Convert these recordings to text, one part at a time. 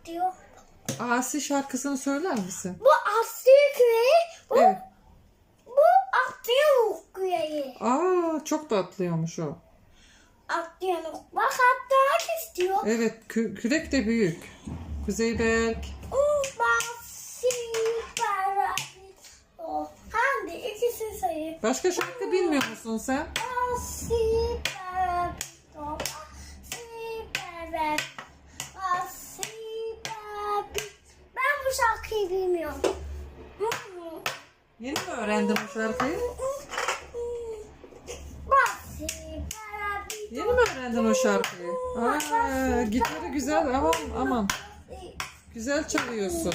atlıyor. Asi şarkısını söyler misin? Bu atlıyor küreği. Bu, Evet. bu atlıyor küreği. Aa çok da atlıyormuş o. Atlıyor. Bak atlamak istiyor. Evet kü- kürek de büyük. Kuzey Berk. Para. Hangi ikisi sayı? Başka şarkı bilmiyor musun sen? Basi para. Basi para. Basi para. Ben bu şarkıyı bilmiyorum. Yeni mi öğrendin bu şarkıyı? Yeni mi öğrendin o şarkıyı? Aa, gitarı güzel aman aman. Güzel çalıyorsun.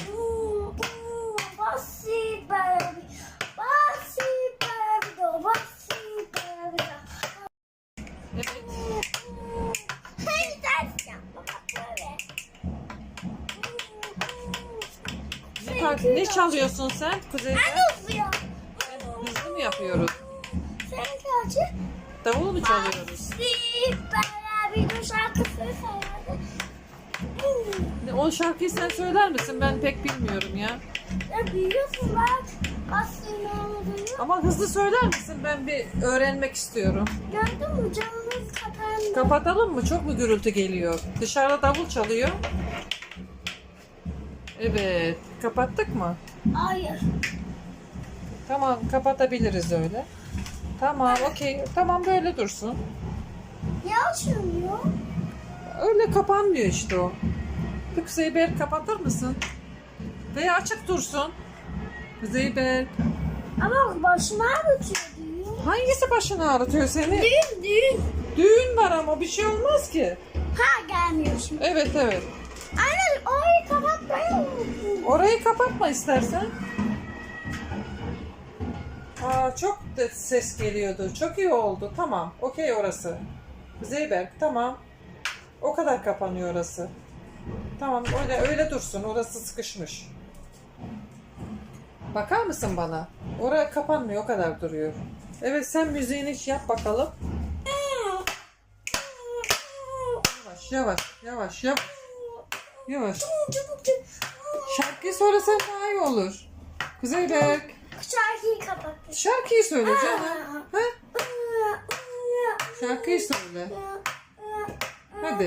Basi para. Basi para. Yapıyoruz? Sen kaçı? Davul mu çalıyoruz? De şarkı söyledi. Ne, O şarkıyı sen söyler misin? Ben pek bilmiyorum ya. Ya biliyorsun bak. Ama hızlı söyler misin? Ben bir öğrenmek istiyorum. Gördün mü camımız kapandı. Kapatalım mı? Çok mu gürültü geliyor? Dışarıda davul çalıyor. Evet. Kapattık mı? Hayır. Tamam kapatabiliriz öyle. Tamam okey. Tamam böyle dursun. Ne açılmıyor? Öyle kapanmıyor işte o. Bir Kuzey Berk kapatır mısın? Veya açık dursun. Kuzey Berk. Ama başıma ağrıtıyor. Hangisi başını ağrıtıyor seni? Düğün düğün. Düğün var ama bir şey olmaz ki. Ha gelmiyor şimdi. Evet evet. Anne orayı kapatmayı unuttum. Orayı kapatma istersen. Çok ses geliyordu. Çok iyi oldu. Tamam. Okey orası. Zeyberk tamam. O kadar kapanıyor orası. Tamam öyle öyle dursun. Orası sıkışmış. Bakar mısın bana? Oraya kapanmıyor. O kadar duruyor. Evet sen müziğini yap bakalım. Yavaş yavaş yavaş yavaş. Yavaş. Şarkıyı söylesen daha iyi olur. Kuzey Berk. Şarkıyı kapattı. Şarkıyı söyle canım. Ha? Şarkıyı söyle. Hadi.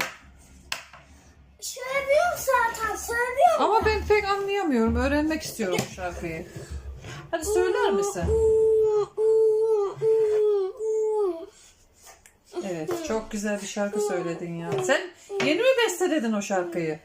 Söylüyorum zaten söylüyorum. Ama ben pek anlayamıyorum. Öğrenmek istiyorum şarkıyı. Hadi söyler misin? Evet, çok güzel bir şarkı söyledin ya. Sen yeni mi besteledin o şarkıyı?